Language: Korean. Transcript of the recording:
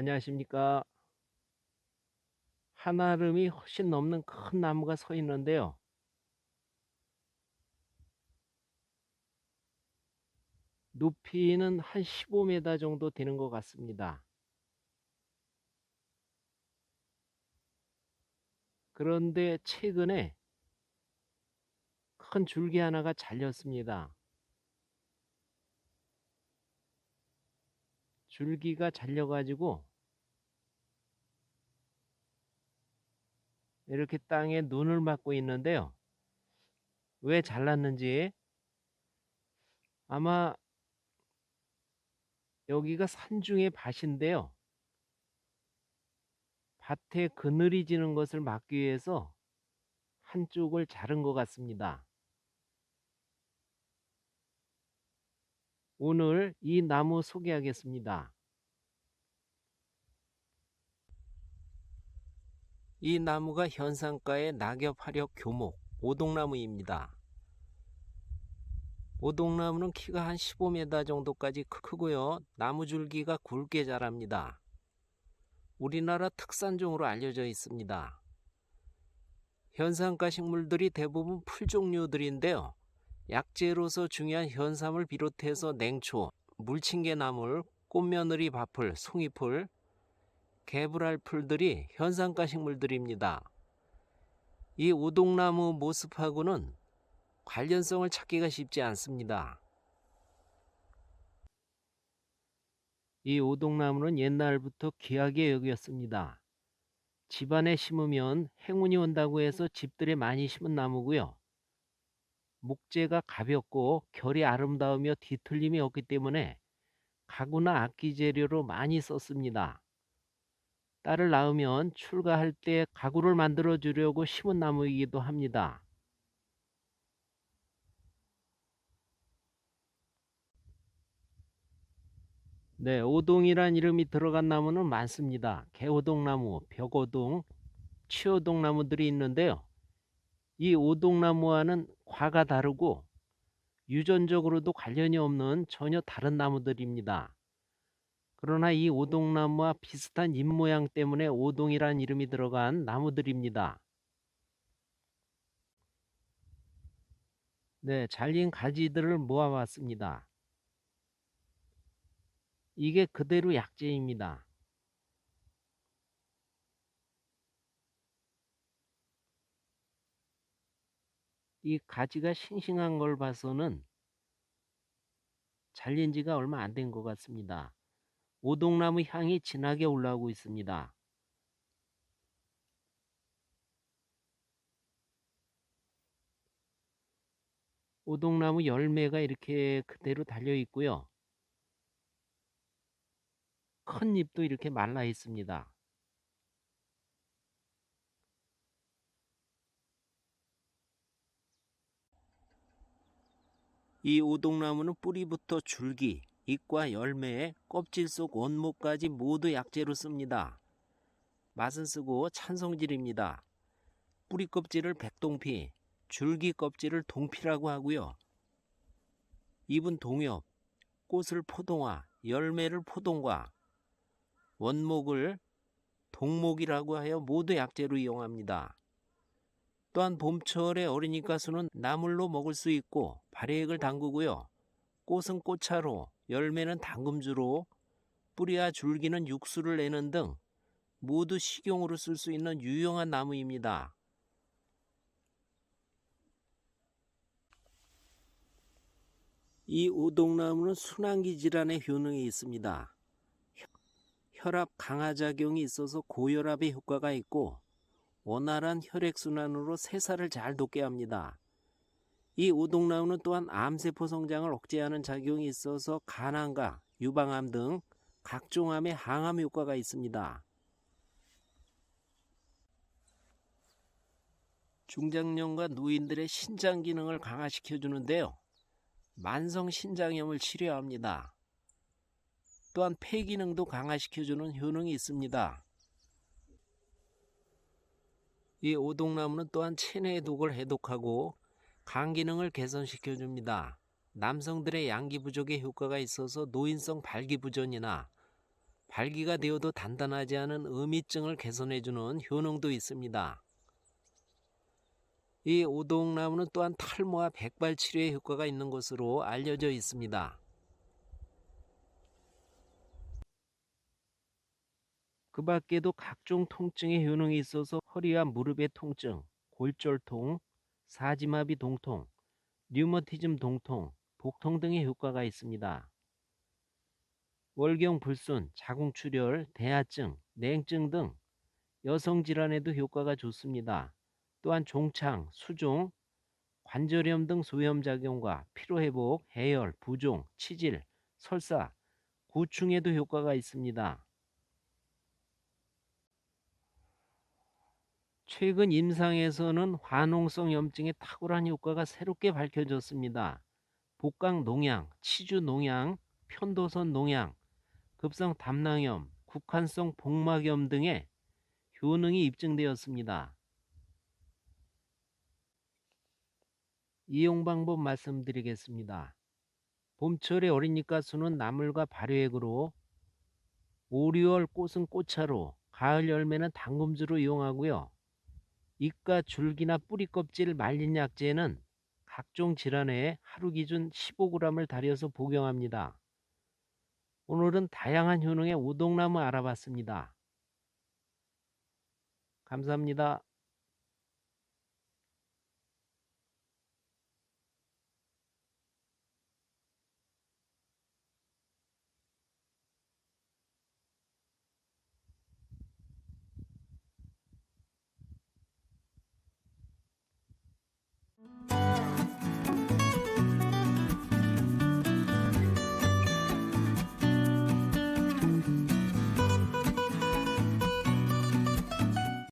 안녕하십니까. 한아름이 훨씬 넘는 큰 나무가 서 있는데요. 높이는 한 15m 정도 되는 것 같습니다. 그런데 최근에 큰 줄기 하나가 잘렸습니다. 줄기가 잘려가지고 이렇게 땅에 눈을 맞고 있는데요. 왜 잘랐는지 아마 여기가 산중의 밭인데요. 밭에 그늘이 지는 것을 막기 위해서 한쪽을 자른 것 같습니다. 오늘 이 나무 소개하겠습니다. 이 나무가 현상가의 낙엽 화력 교목 오동나무입니다. 오동나무는 키가 한 15m 정도까지 크고요. 나무 줄기가 굵게 자랍니다. 우리나라 특산종으로 알려져 있습니다. 현상가 식물들이 대부분 풀 종류들인데요. 약재로서 중요한 현삼을 비롯해서 냉초, 물침개나물, 꽃며느리 밥풀, 송이풀, 개불알 풀들이 현상가 식물들입니다. 이 오동나무 모습하고는 관련성을 찾기가 쉽지 않습니다. 이 오동나무는 옛날부터 귀하게 여겼습니다. 집안에 심으면 행운이 온다고 해서 집들에 많이 심은 나무고요. 목재가 가볍고 결이 아름다우며 뒤틀림이 없기 때문에 가구나 악기 재료로 많이 썼습니다. 딸을 낳으면 출가할 때 가구를 만들어 주려고 심은 나무이기도 합니다. 네, 오동이란 이름이 들어간 나무는 많습니다. 개오동나무, 벽오동, 치오동 나무들이 있는데요. 이 오동나무와는 과가 다르고 유전적으로도 관련이 없는 전혀 다른 나무들입니다. 그러나 이 오동나무와 비슷한 잎 모양 때문에 오동이란 이름이 들어간 나무들입니다. 네, 잘린 가지들을 모아봤습니다. 이게 그대로 약재입니다. 이 가지가 싱싱한 걸 봐서는 잘린 지가 얼마 안 된 것 같습니다. 오동나무 향이 진하게 올라오고 있습니다. 오동나무 열매가 이렇게 그대로 달려 있고요. 큰 잎도 이렇게 말라 있습니다. 이 오동나무는 뿌리부터 줄기, 잎과 열매, 껍질 속 원목까지 모두 약재로 씁니다. 맛은 쓰고 찬성질입니다. 뿌리 껍질을 백동피, 줄기 껍질을 동피라고 하고요. 잎은 동엽, 꽃을 포동화, 열매를 포동과, 원목을 동목이라고 하여 모두 약재로 이용합니다. 또한 봄철에 어린이 가수는 나물로 먹을 수 있고 발효액을 담그고요. 꽃은 꽃차로, 열매는 당금주로, 뿌리와 줄기는 육수를 내는 등 모두 식용으로 쓸 수 있는 유용한 나무입니다. 이 오동나무는 순환기 질환의 효능이 있습니다. 혈압 강화 작용이 있어서 고혈압의 효과가 있고 원활한 혈액순환으로 세살을 잘 돋게 합니다. 이 오동나무는 또한 암세포 성장을 억제하는 작용이 있어서 간암과 유방암 등 각종 암의 항암 효과가 있습니다. 중장년과 노인들의 신장 기능을 강화시켜 주는데요. 만성 신장염을 치료합니다. 또한 폐 기능도 강화시켜 주는 효능이 있습니다. 이 오동나무는 또한 체내의 독을 해독하고 간 기능을 개선시켜 줍니다. 남성들의 양기 부족에 효과가 있어서 노인성 발기부전이나 발기가 되어도 단단하지 않은 음이증을 개선해주는 효능도 있습니다. 이 우동나무는 또한 탈모와 백발 치료에 효과가 있는 것으로 알려져 있습니다. 그 밖에도 각종 통증의 효능이 있어서 허리와 무릎의 통증, 골절통, 사지마비 동통, 류머티즘 동통, 복통 등의 효과가 있습니다. 월경 불순, 자궁 출혈, 대하증, 냉증 등 여성 질환에도 효과가 좋습니다. 또한 종창, 수종, 관절염 등 소염 작용과 피로 회복, 해열, 부종, 치질, 설사, 구충에도 효과가 있습니다. 최근 임상에서는 화농성 염증의 탁월한 효과가 새롭게 밝혀졌습니다. 복강 농양, 치주 농양, 편도선 농양, 급성 담낭염, 국한성 복막염 등의 효능이 입증되었습니다. 이용 방법 말씀드리겠습니다. 봄철에 어린이 가수는 나물과 발효액으로 5, 6월 꽃은 꽃차로, 가을 열매는 당금주로 이용하고요. 잎과 줄기나 뿌리 껍질 말린 약재는 각종 질환에 하루 기준 15g을 달여서 복용합니다. 오늘은 다양한 효능의 우동나무 알아봤습니다. 감사합니다.